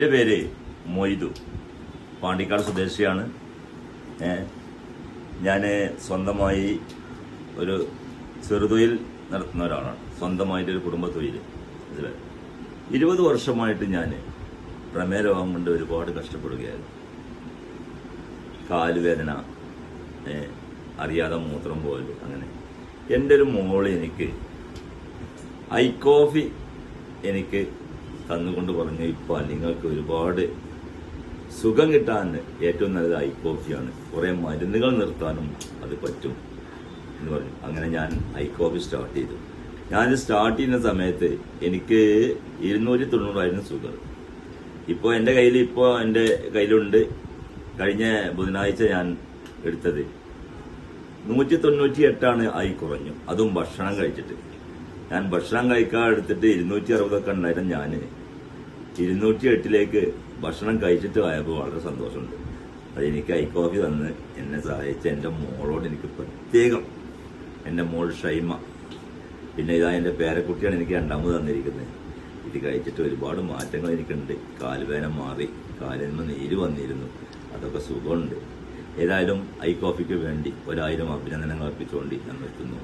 എന്റെ പേര് മൊയ്തു. പാണ്ടിക്കാട് സ്വദേശിയാണ്. ഞാൻ സ്വന്തമായി ഒരു ചെറുതൊഴിൽ നടത്തുന്ന ഒരാളാണ്. സ്വന്തമായിട്ട് ഒരു കുടുംബ തൊഴിൽ ഇരുപത് വർഷമായിട്ട് ഞാൻ പ്രമേയ രോഗം കൊണ്ട് ഒരുപാട് കഷ്ടപ്പെടുകയായിരുന്നു. കാലുവേദന അറിയാതെ മൂത്രം പോലെ അങ്ങനെ. എന്റെ ഒരു മോൾ എനിക്ക് ഐ കോഫി എനിക്ക് തന്നുകൊണ്ട് പറഞ്ഞു ഇപ്പോൾ നിങ്ങൾക്ക് ഒരുപാട് സുഖം കിട്ടാൻ ഏറ്റവും നല്ലത് ഐ കോഫിയാണ്. കുറേ മരുന്നുകൾ നിർത്താനും അത് പറ്റും എന്ന് പറഞ്ഞു. അങ്ങനെ ഞാൻ ഐ കോഫി സ്റ്റാർട്ട് ചെയ്തു. ഞാൻ സ്റ്റാർട്ട് ചെയ്യുന്ന സമയത്ത് എനിക്ക് ഇരുന്നൂറ്റി തൊണ്ണൂറായിരുന്നു ഷുഗർ ഇപ്പോൾ എന്റെ കയ്യിൽ ഇപ്പോൾ എന്റെ കയ്യിലുണ്ട്. കഴിഞ്ഞ ബുധനാഴ്ച ഞാൻ എടുത്തത്. നൂറ്റി തൊണ്ണൂറ്റി എട്ടാണ് ആയി കുറഞ്ഞു. അതും ഭക്ഷണം കഴിച്ചിട്ട്. ഞാൻ ഭക്ഷണം കഴിക്കാൻ എടുത്തിട്ട് ഇരുന്നൂറ്റി അറുപതൊക്കെ ഉണ്ടായിരുന്നു ഞാൻ ഇരുന്നൂറ്റി എട്ടിലേക്ക് ഭക്ഷണം കഴിച്ചിട്ട് ആയപ്പോൾ വളരെ സന്തോഷമുണ്ട്. അത് എനിക്ക് ഐ കോഫി തന്ന് എന്നെ സഹായിച്ച എന്റെ മോളോട് എനിക്ക് പ്രത്യേകം എന്റെ മോൾ ഷൈമ. പിന്നെ ഇതാ എന്റെ പേരക്കുട്ടിയാണ് എനിക്ക് രണ്ടാമത് തന്നിരിക്കുന്നത്. ഇത് കഴിച്ചിട്ട് ഒരുപാട് മാറ്റങ്ങൾ എനിക്കുണ്ട്. കാലുവേദന മാറി കാലിൽ നിന്ന് നീര് വന്നിരുന്നു. അതൊക്കെ സുഖമുണ്ട്. ഏതായാലും ഐ കോഫിക്ക് വേണ്ടി ഒരായിരം അഭിനന്ദനങ്ങൾ അർപ്പിച്ചുകൊണ്ട് ഞാൻ നിർത്തുന്നു.